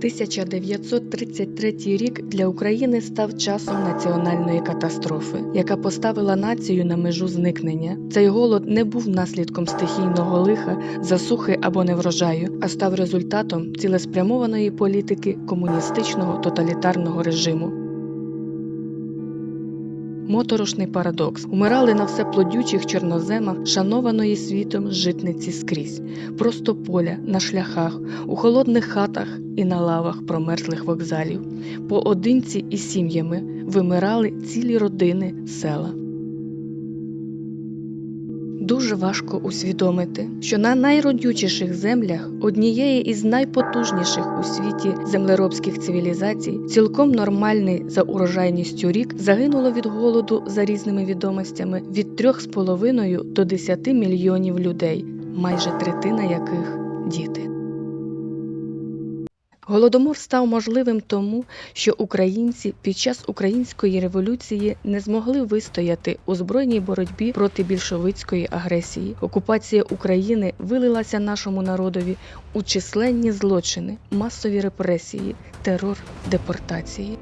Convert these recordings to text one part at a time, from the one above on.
1933 рік для України став часом національної катастрофи, яка поставила націю на межу зникнення. Цей голод не був наслідком стихійного лиха, засухи або неврожаю, а став результатом цілеспрямованої політики комуністичного тоталітарного режиму. Моторошний парадокс. Умирали на все плодючих чорноземах шанованої світом житниці скрізь, просто поля, на шляхах, у холодних хатах і на лавах промерзлих вокзалів. Поодинці і сім'ями вимирали цілі родини села. Дуже важко усвідомити, що на найродючіших землях однієї із найпотужніших у світі землеробських цивілізацій цілком нормальний за урожайністю рік загинуло від голоду за різними відомостями від 3,5 до 10 мільйонів людей, майже третина яких діти. Голодомор став можливим тому, що українці під час української революції не змогли вистояти у збройній боротьбі проти більшовицької агресії. Окупація України вилилася нашому народові у численні злочини, масові репресії, терор, депортації.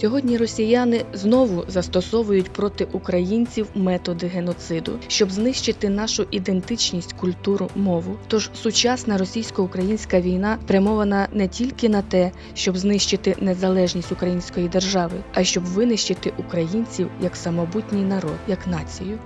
Сьогодні росіяни знову застосовують проти українців методи геноциду, щоб знищити нашу ідентичність, культуру, мову. Тож сучасна російсько-українська війна спрямована не тільки на те, щоб знищити незалежність української держави, а й щоб винищити українців як самобутній народ, як націю.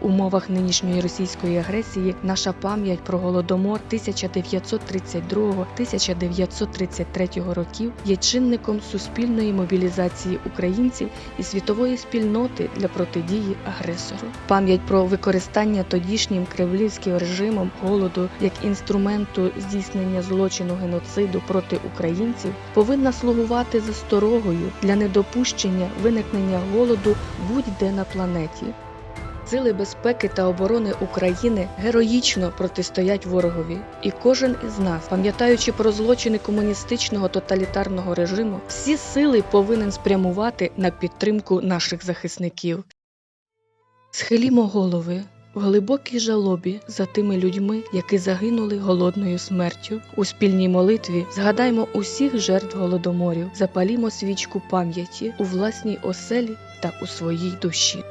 В умовах нинішньої російської агресії наша пам'ять про голодомор 1932-1933 років є чинником суспільної мобілізації українців і світової спільноти для протидії агресору. Пам'ять про використання тодішнім кремлівським режимом голоду як інструменту здійснення злочину геноциду проти українців повинна слугувати засторогою для недопущення виникнення голоду будь-де на планеті. Сили безпеки та оборони України героїчно протистоять ворогові, і кожен із нас, пам'ятаючи про злочини комуністичного тоталітарного режиму, всі сили повинен спрямувати на підтримку наших захисників. Схилімо голови в глибокій жалобі за тими людьми, які загинули голодною смертю. У спільній молитві згадаймо усіх жертв голодоморів, запалімо свічку пам'яті у власній оселі та у своїй душі.